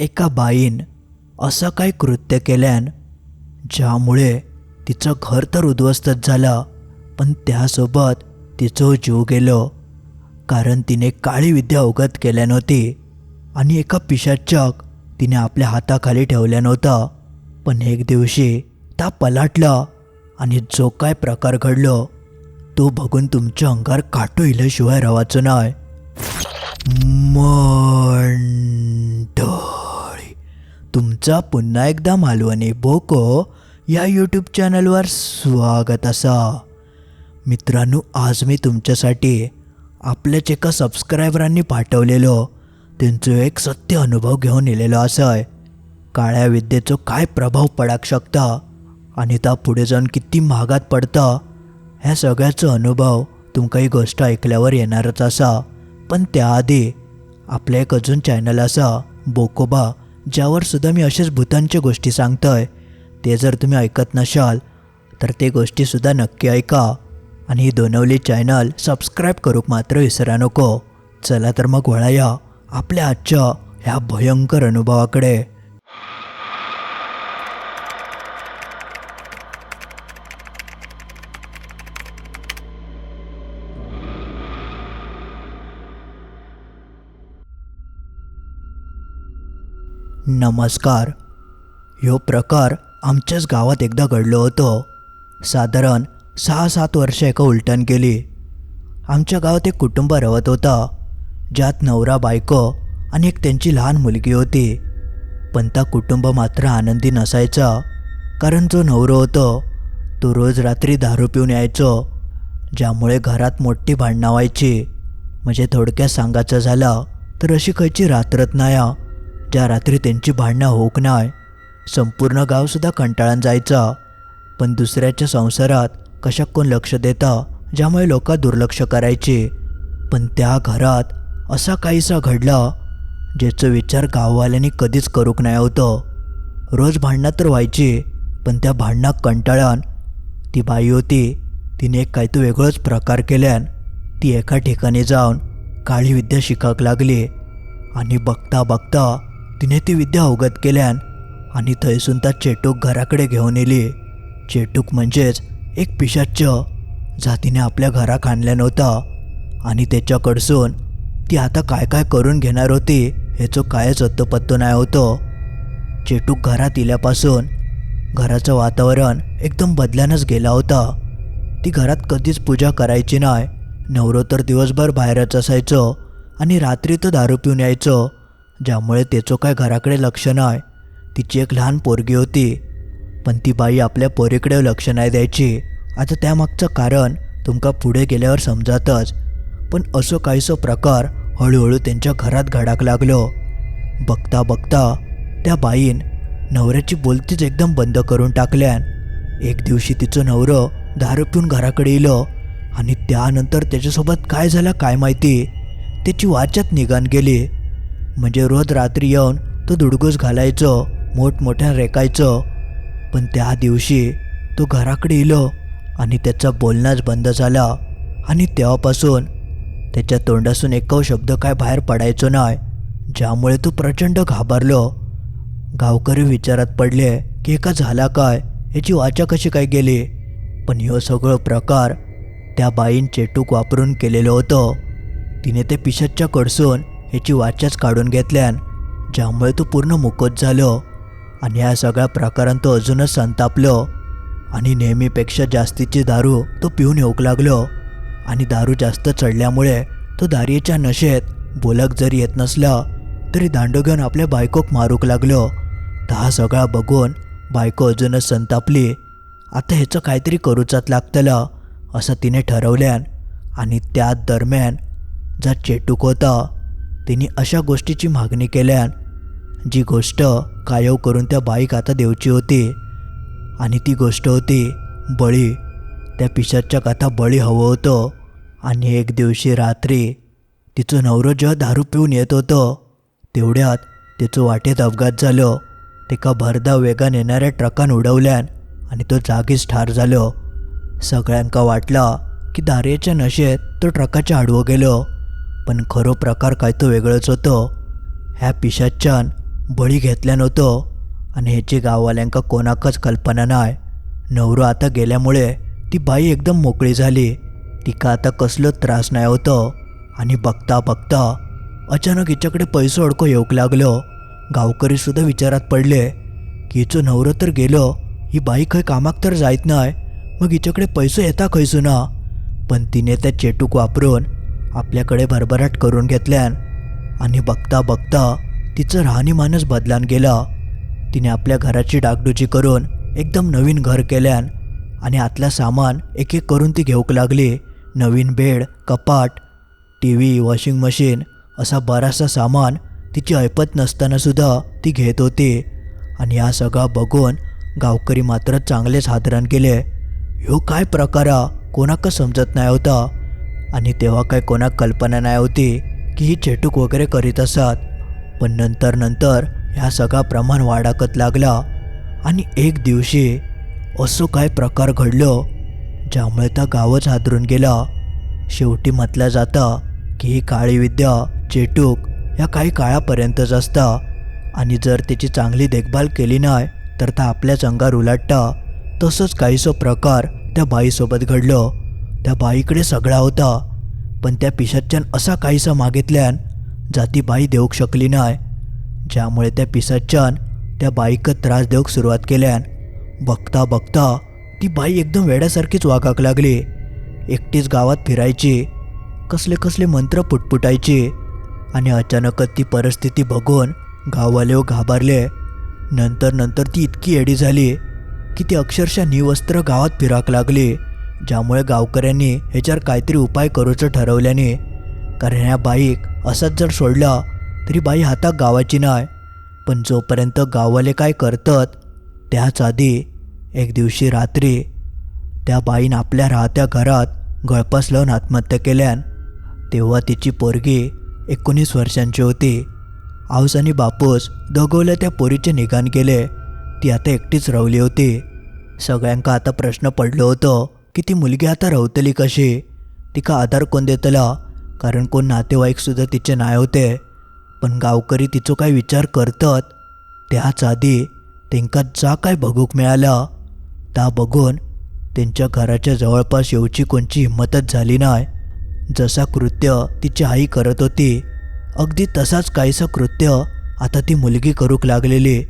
एका बाईन असं काही कृत्य केल्यान ज्यामुळे तिचं घर तर उद्ध्वस्तच झालं पण त्यासोबत तिचं जीव गेलो कारण तिने काळी विद्या अवगत केल्या नव्हती आणि एका पिशाचक तिने आपल्या हाताखाली ठेवल्या नव्हतं पण एक दिवशी त्या पलाटला आणि जो काय प्रकार घडलो तो बघून तुमच्या अंगार काटो इल्याशिवाय रवाचं नाही मंडळी तुमचा पुन्हा एकदा मालवणी बोको या यूट्यूब चॅनलवर स्वागत असा. मित्रांनो आज मी तुमच्यासाठी आपल्याच एका सबस्क्रायबरांनी पाठवलेलो. त्यांचं एक सत्य अनुभव घेऊन येलेलो असय. काळ्या विद्येचो काय प्रभाव पडाक शकता आणि त्या पुढे जाऊन किती महागात पडता ह्या सगळ्याचो अनुभव तुमका ही गोष्ट ऐकल्यावर येणारच असा. पण त्याआधी आपलं एक अजून चॅनल असा बोकोबा. ज्यावर सुद्धा मी असेच भूतांच्या गोष्टी सांगतोय ते जर तुम्ही ऐकत नसाल तर ते गोष्टीसुद्धा नक्की ऐका. आणि ही दोनवली चॅनल सबस्क्राईब करूक मात्र विसरा नको. चला तर मग वळाया आपल्या आजच्या ह्या भयंकर अनुभवाकडे. नमस्कार. ह्यो प्रकार आमच्याच गावात एकदा घडलो होतो. साधारण सहा सात वर्ष एका उलटण गेली आमच्या गावात एक कुटुंब रवत होता. ज्यात नवरा बायको आणि एक त्यांची लहान मुलगी होती. पण त्या कुटुंब मात्र आनंदी नसायचा. कारण जो नवरो होतो तो रोज रात्री दारू पिऊन यायचो. ज्यामुळे घरात मोठी भांडणं व्हायची. म्हणजे थोडक्यात सांगायचं झालं तर अशी खायची रात्रत नाही ज्या रात्री त्यांची भांडणं होऊक नाय संपूर्ण गावसुद्धा कंटाळून जायचा. पण दुसऱ्याच्या संसारात कशाक कोण लक्ष देता ज्यामुळे लोक दुर्लक्ष करायचे. पण त्या घरात असा काहीसा घडला ज्याचा विचार गाववाल्यांनी कधीच करूक नाही होतं. रोज भांडणं तर व्हायची पण त्या भांडणात कंटाळान ती बाई होती तिने एक काही तो वेगळंच प्रकार केल्यान ती एका ठिकाणी जाऊन काळी विद्या शिकाक लागली. आणि बघता बघता तिने ती विद्या अवगत केल्यान आणि थंयसून त्या चेटूक घराकडे घेऊन येली. चेटूक म्हणजेच एक पिशाच्च जातीने आपल्या घराक आणल्या नव्हता आणि त्याच्याकडसून ती आता काय काय करून घेणार होती ह्याचं कायच पत्तो नाही होतो. चेटूक घरात इल्यापासून घराचं वातावरण एकदम बदल्यानंच गेला होता. ती घरात कधीच पूजा करायची नाही नवरो तर दिवसभर बाहेरच असायचो आणि रात्री तर दारू पिऊन यायचं. ज्यामुळे त्याचं काय घराकडे लक्ष नाही. तिची एक लहान पोरगी होती. पण ती बाई आपल्या पोरीकडे लक्ष नाही द्यायची. आता त्यामागचं कारण तुमका पुढे गेल्यावर समजातच. पण असं काहीसं प्रकार हळूहळू त्यांच्या घरात घडाक लागलो. बघता बघता त्या बाईन नवऱ्याची बोलतीच एकदम बंद करून टाकल्यान. एक दिवशी तिचं नवरं दारू पिऊन घराकडे येलं आणि त्यानंतर त्याच्यासोबत काय झालं काय माहिती? त्याची वाचत निघान गेली. म्हणजे रोज रात्री येऊन तो दुडगूस घालायचो मोठमोठ्या रेकायचो. पण त्या दिवशी तो घराकडे इलो आणि त्याचा बोलणंच बंद झाला. आणि तेव्हापासून त्याच्या तोंडासून एकव शब्द काय बाहेर पडायचो नाही ज्यामुळे तो प्रचंड घाबरलो. गावकरी विचारात पडले की एका झाला काय? याची वाचा कशी काय गेली पण ह्यो सगळं प्रकार त्या बाईन चेटूक वापरून केलेलं होतं. तिने ते पिशाच्या कडसून ह्याची वाचाच काढून घेतल्यान ज्यामुळे तो पूर्ण मुकोत झालो आणि ह्या सगळ्या प्रकारान तो अजूनच संतापलो आणि नेहमीपेक्षा जास्तीची दारू तो पिऊन येऊक लागलो आणि दारू जास्त चढल्यामुळे तो दारीच्या नशेत बोलक जरी येत नसला तरी दांडो घेऊन आपल्या बायकोक मारूक लागलो. तर हा सगळा बघून बायको अजूनच संतापली. आता ह्याचं काहीतरी करूचाच लागतलं असं तिने ठरवल्यान आणि त्या दरम्यान जा चेटूक होता. तिने अशा गोष्टीची मागणी केल्यान जी गोष्ट कायव करून त्या बाईक आता देवची होती. आणि ती गोष्ट होती बळी. त्या पिशाच्या कथा बळी हवं होतं. आणि एक दिवशी रात्री तिचं नवरं जेव्हा दारू पिऊन येत होतं तेवढ्यात तिचं वाटेत अपघात झालं. तिका का भरधाव वेगान येणाऱ्या ट्रकान उडवल्यान आणि तो जागीच ठार झालो. सगळ्यांका वाटला की दारेच्या नशेत तो ट्रकाच्या आडवं गेलो. पण खरो प्रकार काय तो वेगळंच होतो. ह्या पिशाच्यान बळी घेतल्यान होतो आणि ह्याची गाववाल्यांका कोणाकच कल्पना नाय. नवरो आता गेल्यामुळे ती बाई एकदम मोकळी झाली. तिका आता कसलो त्रास नाही होतो आणि बघता बघता अचानक हिच्याकडे पैसे अडको येऊक लागलो. गावकरी सुद्धा विचारात पडले की हिचो नवरो तर गेलो ही बाई खंय कामाक तर जायत नाही मग हिच्याकडे पैसे येता खंयसू ना पण तिने त्या चेटूक वापरून आपल्याकडे भरभराट करून घेतल्यान आणि बघता बघता तिचं राहणीमानच बदलान गेला. तिने आपल्या घराची डागडुजी करून एकदम नवीन घर केल्यान आणि आतला सामान एक एक करून ती घेऊक लागली. नवीन बेड कपाट टी व्ही वॉशिंग मशीन असा बराचसा सामान तिची ऐपत नसतानासुद्धा ती घेत होती. आणि हा सगळा बघून गावकरी मात्र चांगलेच हादरण केले ह्यो काय प्रकारा कोणाक कोणाकच समजत नाही होता. आणि तेव्हा काय कोणाक कल्पना नाही होती की ही चेटूक वगैरे करीत असत. पण नंतर नंतर ह्या सगळा प्रमाण वाढाकत लागला. आणि एक दिवशी असं काय प्रकार घडलं ज्यामुळे त्या गावच हादरून गेला. शेवटी म्हटलं जातं की ही काळी विद्या चेटूक ह्या काही काळापर्यंतच असता. आणि जर त्याची चांगली देखभाल केली नाही तर त्या आपल्याच अंगावर उलटता. तसंच काहीसो प्रकार त्या बाईसोबत घडलं. त्या बाईकडे सगळा होता. पण त्या पिशाच्यान असा काहीसा मागितल्यान जाती बाई देऊक शकली नाय. ज्यामुळे त्या पिसाच्यान त्या बाईक त्रास देऊक सुरुवात केल्यान बघता बघता ती बाई एकदम वेड्यासारखीच वागाक लागली. एकटीच गावात फिरायची कसले कसले मंत्र पुटपुटायचे आणि अचानकच ती परिस्थिती बघून गाववाले व घाबरले. नंतर नंतर ती इतकी एडी झाली की ती अक्षरशः निवस्त्र गावात फिराक लागली. ज्यामुळे गावकऱ्यांनी ह्याच्यावर काहीतरी उपाय करूचं ठरवल्याने कारण ह्या बाईक असाच जर सोडला तरी बाई हातात गावाची नाही पण जोपर्यंत गाववाले काय करतात त्याच आधी एक दिवशी रात्री त्या बाईन आपल्या राहत्या घरात गळपास लावून आत्महत्या केल्यान तेव्हा तिची पोरगी एकोणीस वर्षांची होती. आऊस आणि बापूस दोघवल्या त्या पोरीचे निगान केले. ती आता एकटीच रवली होती. सगळ्यांका आता प्रश्न पडलो होतो की ती मुलगी आता रवतली कशी? तिका आधार कोण देतला? कारण कोण नातेवाईकसुद्धा तिचे नाय होते. पण गावकरी तिचो काय विचार करतात? त्याच आधी तेंका जा काय बघूक मिळाला? ता बघून त्यांच्या घराच्या जवळपास येऊची कोणची हिंमतच झाली नाही. जसा कृत्य तिची आई करत होती अगदी तसाच काहीसं कृत्य आता ती मुलगी करूक लागलेली.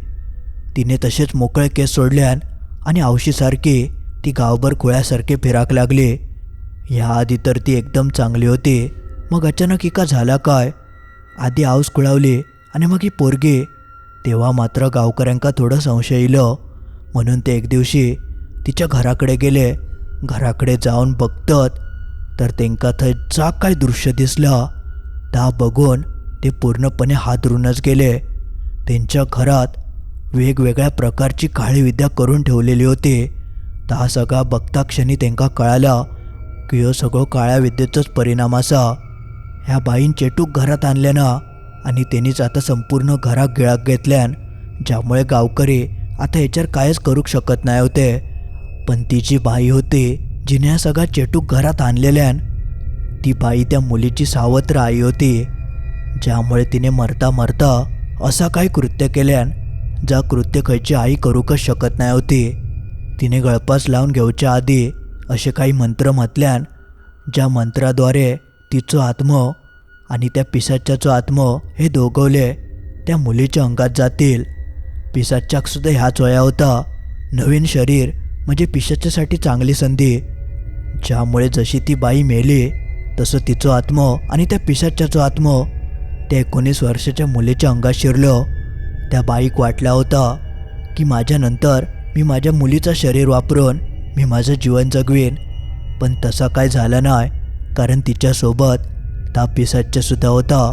तिने तसेच मोकळे केस सोडल्यान आणि औशीसारखी ती गावभर कुळ्यासारखे फिराक लागले. ह्या आधी तर ती एकदम चांगली होती. मग अचानक एका झाला काय? आधी आऊस खुळावली आणि मग ही पोरगी. तेव्हा मात्र गावकऱ्यांका थोडं संशय इलं. म्हणून ते एक दिवशी तिच्या घराकडे गेले. घराकडे जाऊन बघतात. तर त्यांका थंय जा काय दृश्य दिसलं. ता बघून ते पूर्णपणे हादरूनच गेले. त्यांच्या घरात वेगवेगळ्या प्रकारची काळी विद्या करून ठेवलेली होती. ता सगळा बघता क्षणी तेंका कळाला की ह्यो सगळं काळ्या विद्येचोच परिणाम असा. ह्या बाईन चेटूक घरात आणल्यानं आणि त्यांनीच आता संपूर्ण घरात गिळाक घेतल्यान ज्यामुळे गावकरी आता ह्याच्यावर कायच करूक शकत नाही होते. पण ती जी बाई होती जिने हा सगळा चेटूक घरात आणलेल्यान ती बाई त्या मुलीची सावत्र आई होती ज्यामुळे तिने मरता मरता असा काही कृत्य केल्यान ज्या कृत्य खयची आई करूकच शकत नाही होती. तिने गळपास लावून घेऊच्या आधी असे काही मंत्र म्हटल्यान ज्या मंत्राद्वारे तिचो आत्म आणि त्या पिसाच्याचं आत्म हे दोघवले त्या मुलीच्या अंगात जातील. पिसाच्याकसुद्धा ह्याच वया होता. नवीन शरीर म्हणजे पिशाच्यासाठी चांगली संधी. ज्यामुळे जशी ती बाई मेली तसं तिचं आत्म आणि त्या पिशाच्याचो आत्म. त्या एकोणीस वर्षाच्या मुलीच्या अंगात शिरलं. त्या बाईक वाटला होता की माझ्यानंतर मी माझ्या मुलीचं शरीर वापरून मी माझं जीवन जगवेन. पण तसा काय झाला नाही कारण तिच्यासोबत त्या सुद्धा होता.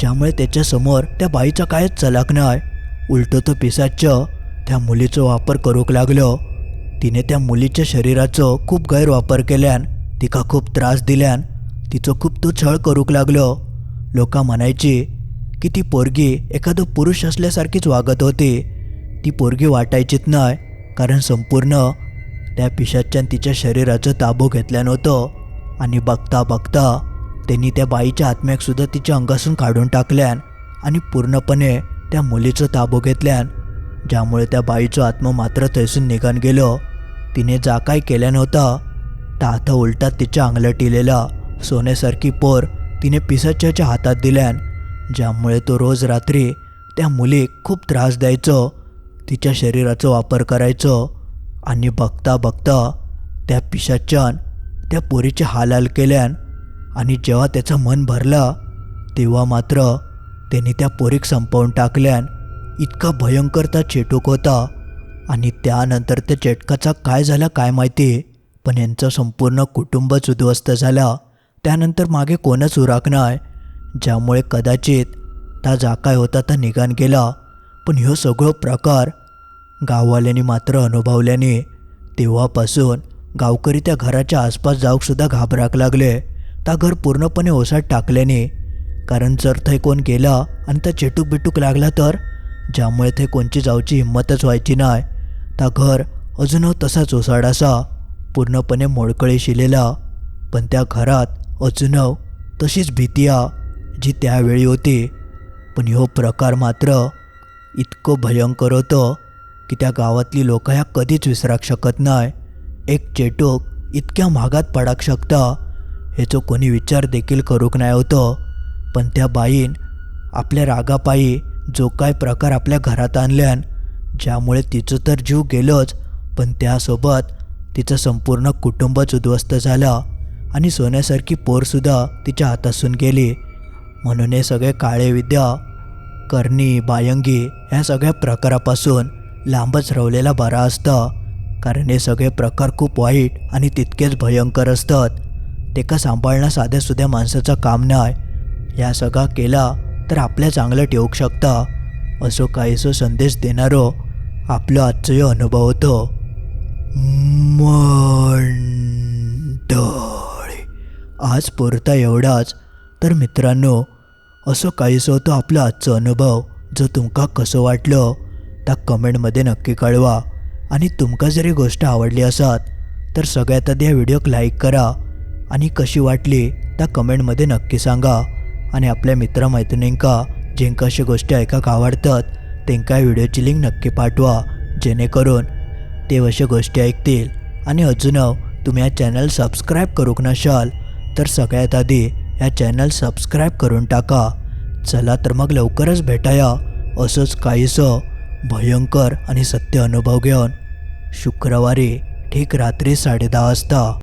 ज्यामुळे त्याच्यासमोर त्या बाईचा कायच चलाक नाही. उलटं तो पिसाचं त्या मुलीचा वापर करूक लागलो. तिने त्या मुलीच्या शरीराचो खूप गैरवापर केल्यान तिका खूप त्रास दिल्यान तिचो खूप तो छळ करूक लागलो. लोका म्हणायची की ती पोरगी एखादं पुरुष असल्यासारखीच वागत होती. ती पोरगी वाटायचीच नाही कारण संपूर्ण त्या पिशाच्यान तिच्या शरीराचं ताबो घेतल्या नव्हतं. आणि बघता बघता त्यांनी त्या बाईच्या आत्म्याकसुद्धा तिच्या अंगासून काढून टाकल्यान आणि पूर्णपणे त्या मुलीचं ताबो घेतल्यान ज्यामुळे त्या बाईचं आत्मा मात्र थैसून निघून गेलो. तिने जा काय केल्या नव्हता. त्या आता उलटा तिच्या अंगलटिलेला सोन्यासारखी पोर तिने पिसाच्याच्या हातात दिल्यान ज्यामुळे तो रोज रात्री त्या मुलीक खूप त्रास द्यायचो तिच्या शरीराचा वापर करायचो आणि बघता बघता त्या पिशाच्यान त्या पोरीचे हाल केल्यान आणि जेव्हा त्याचं मन भरलं तेव्हा मात्र त्याने त्या पोरीक संपवून टाकल्यान इतका भयंकर त्या चेटूक होता आणि त्यानंतर त्या चेटकाचा काय झाला काय माहिती पण यांचं संपूर्ण कुटुंबच उद्ध्वस्त झाला. त्यानंतर मागे कोणच उराक नाही ज्यामुळे कदाचित त्या जा काय होता ता निघान गेला. पण ह्यो सगळो प्रकार गाववाल्यांनी मात्र अनुभवल्याने तेव्हापासून गावकरी त्या घराच्या आसपास जाऊकसुद्धा घाबराक लागले. त्या घर पूर्णपणे ओसाड टाकल्याने कारण जर थंय कोण गेला आणि त्या चेटूक बिटूक लागला तर ज्यामुळे थंय कोणची जाऊची हिंमतच व्हायची नाही त्या घर अजूनव तसाच ओसाड असा पूर्णपणे मोडकळी शिलेला पण त्या घरात अजूनही तशीच भीती जी त्यावेळी होती. पण ह्यो प्रकार मात्र इतकं भयंकर होतं की त्या गावातली लोक ह्या कधीच विसराक शकत नाही. एक चेटूक इतक्या महागात पडाक शकता ह्याचो कोणी विचार देखील करूक नाही होतं. पण त्या बाईन आपल्या रागापायी जो काय प्रकार आपल्या घरात आणल्यान ज्यामुळे तिचं तर जीव गेलोच पण त्यासोबत तिचं संपूर्ण कुटुंबच उद्ध्वस्त झालं आणि सोन्यासारखी पोरसुद्धा तिच्या हातासून गेली. म्हणून हे सगळे काळे विद्या करणी बायंगी ह्या सगळ्या प्रकारापासून लांबच रवलेला बरा असतं. कारण हे सगळे प्रकार खूप वाईट आणि तितकेच भयंकर असतात. ते का सांभाळणं साध्या सुध्या माणसाचं काम नाही. या सगळा केला तर आपल्या चांगलं ठेवू शकता. असो काहीसो संदेश देणारो आपलं आजचं हे अनुभव होतो. मंडळी आज पुरता एवढाच. तर मित्रांनो असं काहीसं होतं आपला आजचा अनुभव. जो तुमका कसं वाटलं त्या कमेंटमध्ये नक्की कळवा. आणि तुमका जरी गोष्ट आवडली असत तर सगळ्यात आधी या व्हिडिओक लाईक करा. आणि कशी वाटली त्या कमेंटमध्ये नक्की सांगा. आणि आपल्या मित्रमैत्रिणींका जेंका अशा गोष्टी ऐकाक आवडतात त्यांका या व्हिडिओची लिंक नक्की पाठवा जेणेकरून ते अशा गोष्टी ऐकतील. आणि अजून तुम्ही हा चॅनल सबस्क्राईब करूक नशाल तर सगळ्यात आधी या चॅनल सबस्क्राईब करून टाका. चला तर मग लवकरच भेटाया. असंच काहीसं भयंकर आणि सत्य अनुभव घेऊन. शुक्रवारी ठीक रात्री साडेदहा वाजता.